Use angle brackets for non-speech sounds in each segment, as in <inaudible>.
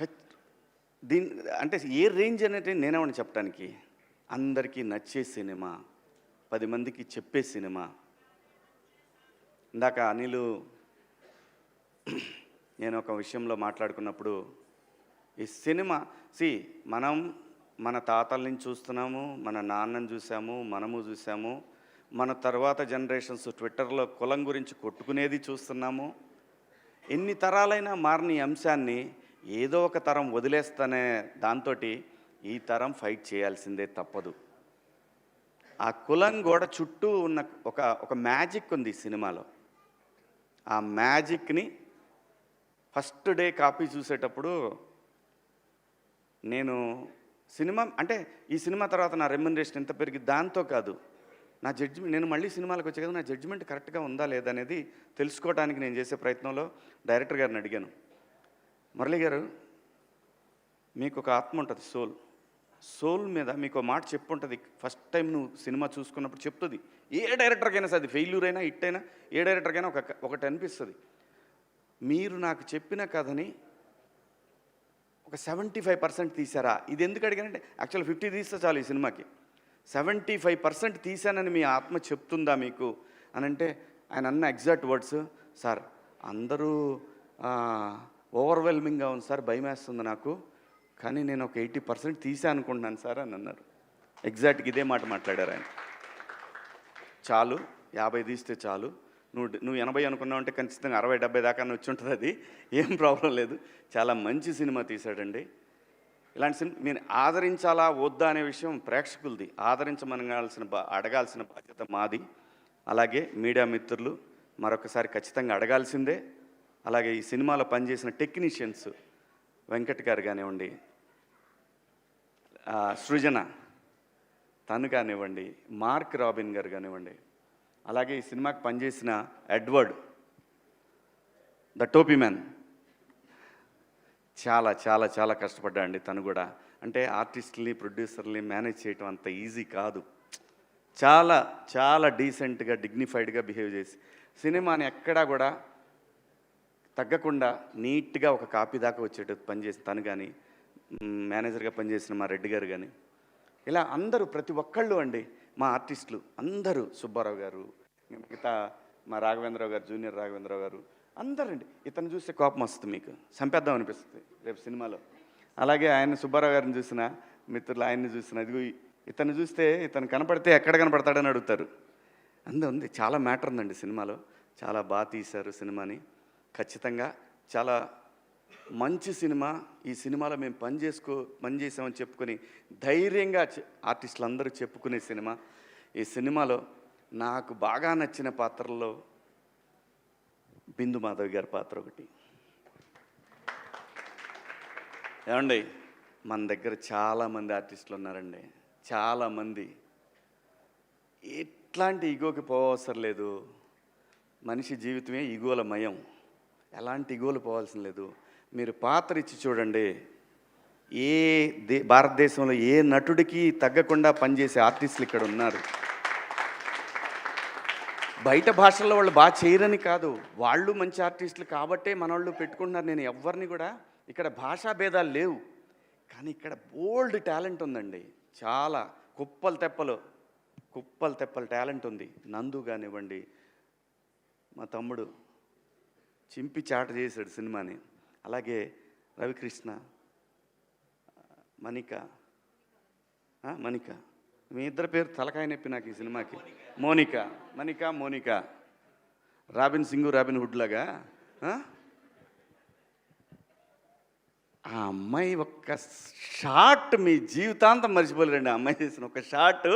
దీని అంటే ఏ రేంజ్ అనేది నేనేమని చెప్పడానికి అందరికీ నచ్చే సినిమా పది మందికి చెప్పే సినిమా. ఇందాక అనిలు <clears throat> నేను ఒక విషయంలో మాట్లాడుకున్నప్పుడు ఈ సినిమా సి మనం మన తాతల నుంచి చూస్తున్నాము మన నాన్నని చూసాము మనము చూసాము మన తర్వాత జనరేషన్స్ ట్విట్టర్లో కులం గురించి కొట్టుకునేది చూస్తున్నాము. ఎన్ని తరాలైనా మారిన అంశాన్ని ఏదో ఒక తరం వదిలేస్తానే దాంతో ఈ తరం ఫైట్ చేయాల్సిందే తప్పదు. ఆ కులం గోడ చుట్టూ ఉన్న ఒక ఒక మ్యాజిక్ ఉంది సినిమాలో. ఆ మ్యాజిక్ని ఫస్ట్ డే కాపీ చూసేటప్పుడు నేను సినిమా అంటే ఈ సినిమా తర్వాత నా రెమ్యునరేషన్ ఎంత పెరిగి దాంతో కాదు. నా జడ్జిమెంట్ నేను మళ్ళీ సినిమాలకు వచ్చే కదా నా జడ్జిమెంట్ కరెక్ట్గా ఉందా లేదా అనేది తెలుసుకోవడానికి నేను చేసే ప్రయత్నంలో డైరెక్టర్ గారిని అడిగాను. మురళి గారు మీకు ఒక ఆత్మ ఉంటుంది సోల్. సోల్ మీద మీకు ఒక మాట చెప్పుంటుంది. ఫస్ట్ టైం నువ్వు సినిమా చూసుకున్నప్పుడు చెప్తుంది. ఏ డైరెక్టర్కైనా సరే అది ఫెయిల్యూర్ అయినా హిట్ అయినా ఏ డైరెక్టర్కైనా ఒక ఒకటి అనిపిస్తుంది. మీరు నాకు చెప్పిన కథని ఒక సెవెంటీ ఫైవ్ పర్సెంట్ తీసారా ఇది ఎందుకు అడిగానంటే యాక్చువల్ ఫిఫ్టీ తీస్తే చాలు ఈ సినిమాకి. సెవెంటీ ఫైవ్ పర్సెంట్ తీశానని మీ ఆత్మ చెప్తుందా మీకు? అని అంటే ఆయన అన్న ఎగ్జాక్ట్ వర్డ్స్ సార్ అందరూ ఓవర్వెల్మింగ్గా ఉంది సార్ భయం వేస్తుంది నాకు. కానీ నేను ఒక ఎయిటీ పర్సెంట్ తీసా అనుకుంటున్నాను సార్ అని అన్నారు. ఎగ్జాక్ట్గా ఇదే మాట మాట్లాడారు ఆయన. చాలు యాభై తీస్తే చాలు. నువ్వు నువ్వు ఎనభై అనుకున్నావు అంటే ఖచ్చితంగా అరవై డెబ్బై దాకా వచ్చి ఉంటుంది అది. ఏం ప్రాబ్లం లేదు. చాలా మంచి సినిమా తీశాడండి. ఇలాంటి సినిమా మీరు ఆదరించాలా వద్దా అనే విషయం ప్రేక్షకులది. ఆదరించమనగాల్సిన బా అడగాల్సిన బాధ్యత మాది. అలాగే మీడియా మిత్రులు మరొకసారి ఖచ్చితంగా అడగాల్సిందే. అలాగే ఈ సినిమాలో పనిచేసిన టెక్నీషియన్స్ వెంకట్ గారు కానివ్వండి సృజన తను కానివ్వండి మార్క్ రాబిన్ గారు కానివ్వండి అలాగే ఈ సినిమాకి పనిచేసిన ఎడ్వర్డ్ ద టోపీ మ్యాన్. చాలా చాలా చాలా కష్టపడ్డాడండి తను కూడా. అంటే ఆర్టిస్ట్ని ప్రొడ్యూసర్ని మేనేజ్ చేయటం అంత ఈజీ కాదు. చాలా చాలా డీసెంట్గా డిగ్నిఫైడ్గా బిహేవ్ చేసి సినిమాని ఎక్కడా కూడా తగ్గకుండా నీట్గా ఒక కాపీ దాకా వచ్చేటట్టు పనిచేసిన తను కానీ మేనేజర్గా పనిచేసిన మా రెడ్డి గారు కానీ ఇలా అందరూ ప్రతి ఒక్కళ్ళు అండి మా ఆర్టిస్టులు అందరూ సుబ్బారావు గారు మిగతా మా రాఘవేంద్రరావు గారు జూనియర్ రాఘవేంద్రరావు గారు అందరండి. ఇతను చూస్తే కోపం వస్తుంది మీకు. చంపేద్దాం అనిపిస్తుంది రేపు సినిమాలో. అలాగే ఆయన సుబ్బారావు గారిని చూసిన మిత్రులు ఆయన్ని చూసిన ఇదిగో ఇతను చూస్తే ఇతను కనపడితే ఎక్కడ కనపడతాడని అడుగుతారు. అందు ఉంది చాలా మ్యాటర్ ఉందండి సినిమాలో. చాలా బాగా తీశారు సినిమాని. ఖచ్చితంగా చాలా మంచి సినిమా. ఈ సినిమాలో మేము పని చేసుకో పని చేసామని చెప్పుకొని ధైర్యంగా ఆర్టిస్టులు అందరూ చెప్పుకునే సినిమా. ఈ సినిమాలో నాకు బాగా నచ్చిన పాత్రల్లో బిందు మాధవ్ గారి పాత్ర ఒకటి. ఏమండి? మన దగ్గర చాలామంది ఆర్టిస్టులు ఉన్నారండి. చాలామంది. ఎట్లాంటి ఈగోకి పోవసరం లేదు. మనిషి జీవితమే ఈగోల మయం. ఎలాంటి ఇగోలు పోవాల్సిన లేదు. మీరు పాత్ర ఇచ్చి చూడండి. ఏ దే భారతదేశంలో ఏ నటుడికి తగ్గకుండా పనిచేసే ఆర్టిస్టులు ఇక్కడ ఉన్నారు. బయట భాషల్లో వాళ్ళు బాగా చేయరని కాదు. వాళ్ళు మంచి ఆర్టిస్టులు కాబట్టే మన వాళ్ళు పెట్టుకుంటున్నారు. నేను ఎవరిని కూడా ఇక్కడ భాషా భేదాలు లేవు. కానీ ఇక్కడ బోల్డ్ టాలెంట్ ఉందండి. చాలా కుప్పలు తెప్పలు కుప్పలు తెప్పలు టాలెంట్ ఉంది. నందు కానివ్వండి మా తమ్ముడు చింపి చాట చేశాడు సినిమాని. అలాగే రవికృష్ణ మణిక మణిక. మీ ఇద్దరి పేరు తలకాయ నొప్పి నాకు ఈ సినిమాకి. Monica. Manika Monica. Robin Singh Robin Hood లాగా ఆ? అమ్మాయి ఒక్క షాట్ మీ జీవితాంతం మర్చిపోలేరండి. ఆ అమ్మాయి చేసిన ఒక షాట్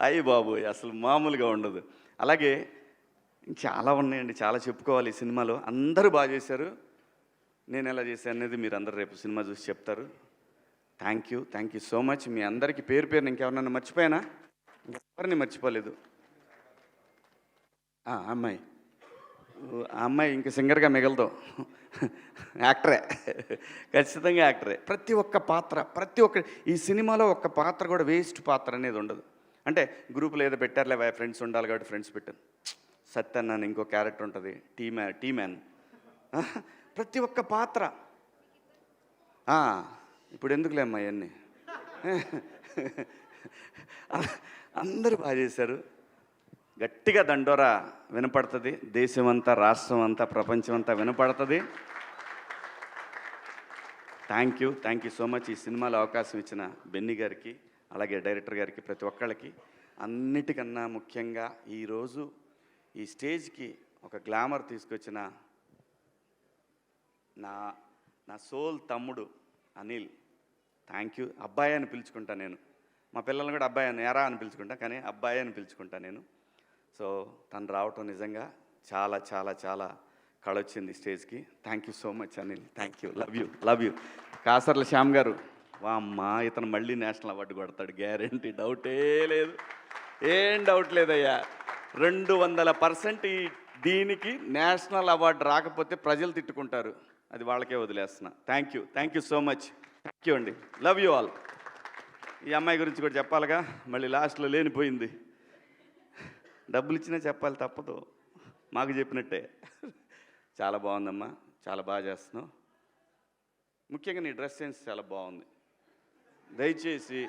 అయ్యి బాబు అసలు మామూలుగా ఉండదు. అలాగే చాలా ఉన్నాయండి చాలా చెప్పుకోవాలి ఈ సినిమాలో. అందరూ బాగా చేశారు. నేను ఎలా చేశాను అనేది మీరు అందరు రేపు సినిమా చూసి చెప్తారు. Thank you thank you so much మీ అందరికీ పేరు పేరు ఇంకెవరన్నా మర్చిపోయానా? ఎవరిని మర్చిపోలేదు? ఆ అమ్మాయి. ఆ అమ్మాయి ఇంక సింగర్గా మిగలదు. యాక్టరే. ఖచ్చితంగా యాక్టరే. ప్రతి ఒక్క పాత్ర ప్రతి ఒక్క ఈ సినిమాలో ఒక్క పాత్ర కూడా వేస్ట్ పాత్ర అనేది ఉండదు. అంటే గ్రూపులో ఏదో పెట్టారులే ఫ్రెండ్స్ ఉండాలి కాబట్టి ఫ్రెండ్స్ పెట్టాను సత్యన్ అని ఇంకో క్యారెక్టర్ ఉంటుంది టీ మ్యాన్ టీ మ్యాన్ ప్రతి ఒక్క పాత్ర. ఇప్పుడు ఎందుకులే అమ్మా ఇవన్నీ? అందరూ బాగా చేశారు. గట్టిగా దండోరా వినపడుతుంది దేశం అంతా రాష్ట్రం అంతా ప్రపంచం అంతా వినపడుతుంది. Thank you thank you so much ఈ సినిమాలో అవకాశం ఇచ్చిన బెన్ని గారికి అలాగే డైరెక్టర్ గారికి ప్రతి ఒక్కళ్ళకి అన్నిటికన్నా ముఖ్యంగా ఈరోజు ఈ స్టేజ్కి ఒక గ్లామర్ తీసుకొచ్చిన నా నా సోల్ తమ్ముడు అనిల్. Thank you. అబ్బాయి అని పిలుచుకుంటా నేను. మా పిల్లల్ని కూడా అబ్బాయి అని ఎరా అని పిలుచుకుంటా కానీ అబ్బాయి అని పిలుచుకుంటా నేను. సో తను రావటం నిజంగా చాలా చాలా చాలా కళొచ్చింది స్టేజ్కి. Thank you so much Anil. Thank you. Love you. Love you. Kasarla Shyam garu వా అమ్మా ఇతను మళ్ళీ నేషనల్ అవార్డు కొడతాడు. గ్యారంటీ. డౌటే లేదు. ఏం డౌట్ లేదయ్యా. రెండు వందల పర్సెంట్ ఈ దీనికి నేషనల్ అవార్డు రాకపోతే ప్రజలు తిట్టుకుంటారు. అది వాళ్ళకే వదిలేస్తున్నా. Thank you thank you so much thank you అండి. లవ్ యూ ఆల్ ఈ అమ్మాయి గురించి కూడా చెప్పాలిగా. మళ్ళీ లాస్ట్లో లేనిపోయింది. డబ్బులు ఇచ్చినా చెప్పాలి తప్పదు. మాకు చెప్పినట్టే. చాలా బాగుందమ్మా. చాలా బాగా చేస్తున్నావు. ముఖ్యంగా నీ డ్రెస్ సెన్స్ చాలా బాగుంది. దయచేసి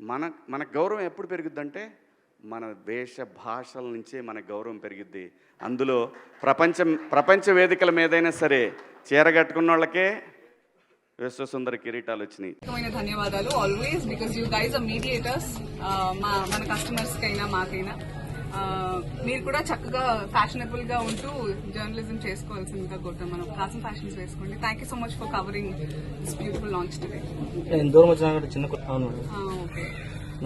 మన మన గౌరవం ఎప్పుడు పెరుగుద్దంటే మన వేష భాషల నుంచే మన గౌరవం పెరిగిద్ది. అందులో ప్రపంచం ప్రపంచ వేదికల మీదైనా సరే చీర కట్టుకున్న వాళ్ళకే విశ్వసుందర కిరీటాలు వచ్చినాయి. ధన్యవాదాలు always because you guys mediators మా మన కస్టమర్స్ కైనా మాకైనా. మీరు కూడా చక్కగా ఫ్యాషనబుల్గా ఉంటూ జర్నలిజం చేసుకోవాల్సిందిగా కోరుతాం. మనం కాసం ఫ్యాషన్స్ వేసుకోండి. Thank you so much for covering this beautiful launch today దూరం వచ్చినా చిన్న ఓకే.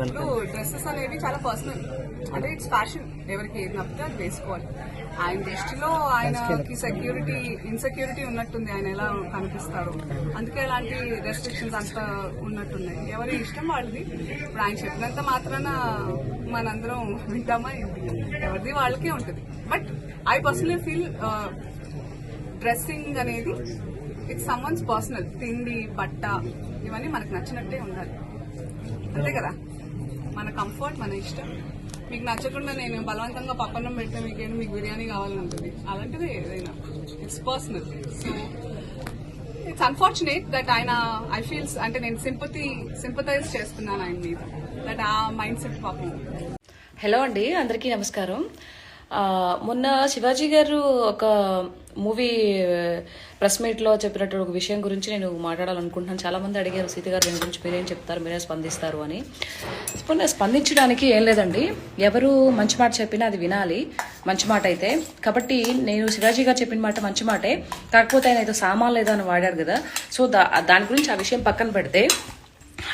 ఇప్పుడు డ్రెస్సెస్ అనేవి చాలా పర్సనల్ అంటే ఇట్స్ ఫ్యాషన్ ఎవరికి ఏది నప్పితే అది వేసుకోవాలి. ఆయన దృష్టిలో ఆయనకి సెక్యూరిటీ ఇన్సెక్యూరిటీ ఉన్నట్టుంది. ఆయన ఎలా కనిపిస్తారు. అందుకే అలాంటి రెస్ట్రిక్షన్స్ అంత ఉన్నట్టున్నాయి. ఎవరి ఇష్టం వాళ్ళది. ఇప్పుడు ఆయన చెప్పినంత మాత్రాన మనందరం వింటామా ఏంటి? ఎవరిది వాళ్ళకే ఉంటుంది. But I personally feel dressing అనేది ఇట్స్ సమ్మన్స్ పర్సనల్ తిండి బట్ట ఇవన్నీ మనకు నచ్చినట్టే ఉండాలి. అంతే కదా? మన కంఫర్ట్ మన ఇష్టం. మీకు నచ్చకుండా నేను బలవంతంగా పప్పన్నం పెడితే మీకేంటి మీకు బిర్యానీ కావాలని ఉంటుంది. అలాంటిదే ఏదైనా. It's personal so it's unfortunate that ఆయన ఐ ఫీల్స్ అంటే నేను సింపతి సింపతైజ్ చేస్తున్నాను ఆయన మీద. దట్ ఆ మైండ్ సెట్ పాపం హలో అండి అందరికీ నమస్కారం. మొన్న శివాజీ గారు ఒక మూవీ ప్రెస్ మీట్లో చెప్పినట్టు ఒక విషయం గురించి నేను మాట్లాడాలనుకుంటున్నాను. చాలా మంది అడిగారు సీత గారు దీని గురించి మీరేం చెప్తారు మీరే స్పందిస్తారు అని. ఇప్పుడు స్పందించడానికి ఏం లేదండి. ఎవరు మంచి మాట చెప్పినా అది వినాలి. మంచి మాట అయితే. కాబట్టి నేను శివాజీ గారు చెప్పిన మాట మంచి మాటే. కాకపోతే ఆయన ఏదో సామాన్లు ఏదో అని వాడారు కదా. సో దా దాని గురించి ఆ విషయం పక్కన పెడితే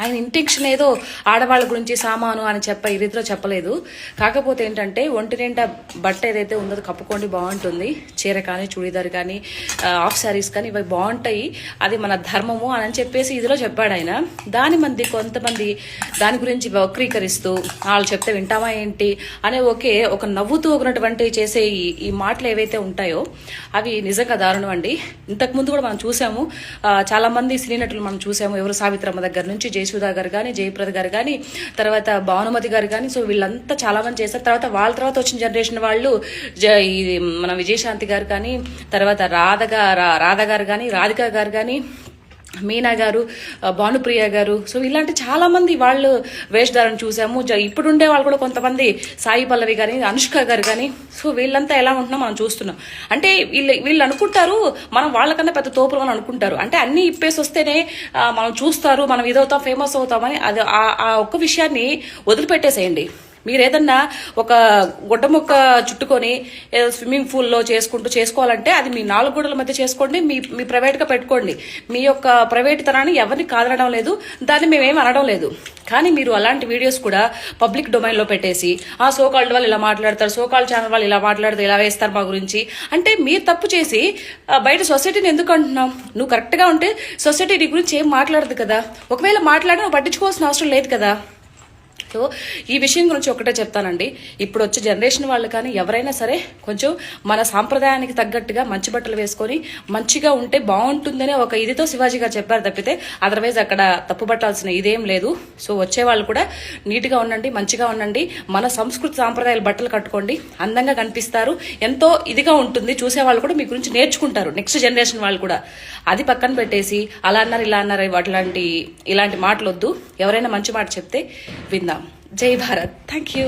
ఆయన ఇంటెన్షన్ ఏదో ఆడవాళ్ళ గురించి సామాను అని చెప్ప ఈ రీతిలో చెప్పలేదు. కాకపోతే ఏంటంటే ఒంటి నిండా బట్ట ఏదైతే ఉందో కప్పుకోండి బాగుంటుంది. చీర కానీ చూడీదార్ కానీ ఆఫ్ శారీస్ కానీ ఇవి బాగుంటాయి. అది మన ధర్మము అని చెప్పేసి ఇదిలో చెప్పాడు ఆయన. దాని మంది కొంతమంది దాని గురించి వక్రీకరిస్తూ వాళ్ళు చెప్తే వింటామా ఏంటి అనే ఒకే ఒక నవ్వుతూ ఉన్నటువంటి చేసే ఈ ఈ మాటలు ఏవైతే ఉంటాయో అవి నిజంగా దారుణం అండి. ఇంతకు ముందు కూడా మనం చూసాము. చాలా మంది సినీ నటులు మనం చూసాము. ఎవరు సావిత్రమ్మ దగ్గర నుంచి జయసుధా గారు కానీ జయప్రద గారు కానీ తర్వాత భానుమతి గారు కానీ సో వీళ్ళంతా చాలా మంది చేస్తారు తర్వాత వాళ్ళ తర్వాత వచ్చిన జనరేషన్ వాళ్ళు జ- ఈ మన విజయశాంతి గారు కానీ తర్వాత రాధగా రా- రాధ గారు కానీ రాధిక గారు కానీ మీనా గారు భానుప్రియ గారు. సో ఇలాంటి చాలా మంది వాళ్ళు వేషధారణ చూసాము. ఇప్పుడుండే వాళ్ళు కూడా కొంతమంది సాయి పల్లవి కానీ అనుష్క గారు కానీ సో వీళ్ళంతా ఎలా ఉంటున్నా మనం చూస్తున్నాం. అంటే వీళ్ళు వీళ్ళు అనుకుంటారు మనం వాళ్ళకన్నా పెద్ద తోపులు అని అనుకుంటారు. అంటే అన్ని ఇప్పేసి వస్తేనే మనం చూస్తారు మనం ఇదవుతాం ఫేమస్ అవుతామని అది ఆ- ఆ ఒక్క విషయాన్ని వదిలిపెట్టేసేయండి. మీరు ఏదన్నా ఒక గుడ్డ ముక్క చుట్టుకొని ఏదో స్విమ్మింగ్ పూల్లో చేసుకుంటూ చేసుకోవాలంటే అది మీ నాలుగు గోడల మధ్య చేసుకోండి మీ మీ ప్రైవేట్గా పెట్టుకోండి. మీ యొక్క ప్రైవేట్ తనాన్ని ఎవరిని కాదనడం లేదు దాన్ని మేమేం అనడం లేదు. కానీ మీరు అలాంటి వీడియోస్ కూడా పబ్లిక్ డొమైన్లో పెట్టేసి ఆ సోకాల్డ్ వాళ్ళు ఇలా మాట్లాడతారు సోకాల్ ఛానల్ వాళ్ళు ఇలా మాట్లాడతారు ఇలా వేస్తారు మా గురించి. అంటే మీరు తప్పు చేసి బయట సొసైటీని ఎందుకు అంటున్నావు నువ్వు కరెక్ట్గా ఉంటే సొసైటీ నీ గురించి ఏం మాట్లాడదు కదా? ఒకవేళ మాట్లాడినా పట్టించుకోవాల్సిన అవసరం లేదు కదా? సో ఈ విషయం గురించి ఒకటే చెప్తానండి. ఇప్పుడు వచ్చే జనరేషన్ వాళ్ళు కానీ ఎవరైనా సరే కొంచెం మన సాంప్రదాయానికి తగ్గట్టుగా మంచి బట్టలు వేసుకొని మంచిగా ఉంటే బాగుంటుందనే ఒక ఇదితో శివాజీ గారు చెప్పారు తప్పితే అదర్వైజ్ అక్కడ తప్పు పట్టాల్సిన ఇదేం లేదు. సో వచ్చే వాళ్ళు కూడా నీట్గా ఉండండి మంచిగా ఉండండి మన సంస్కృతి సాంప్రదాయాల బట్టలు కట్టుకోండి అందంగా కనిపిస్తారు ఎంతో ఇదిగా ఉంటుంది చూసే వాళ్ళు కూడా మీ గురించి నేర్చుకుంటారు నెక్స్ట్ జనరేషన్ వాళ్ళు కూడా. అది పక్కన పెట్టేసి అలా అన్నారు ఇలా అన్నారు అట్లాంటి ఇలాంటి మాటలు వద్దు ఎవరైనా మంచి మాట చెప్తే విందాం. జై భారత్ థ్యాంక్ యూ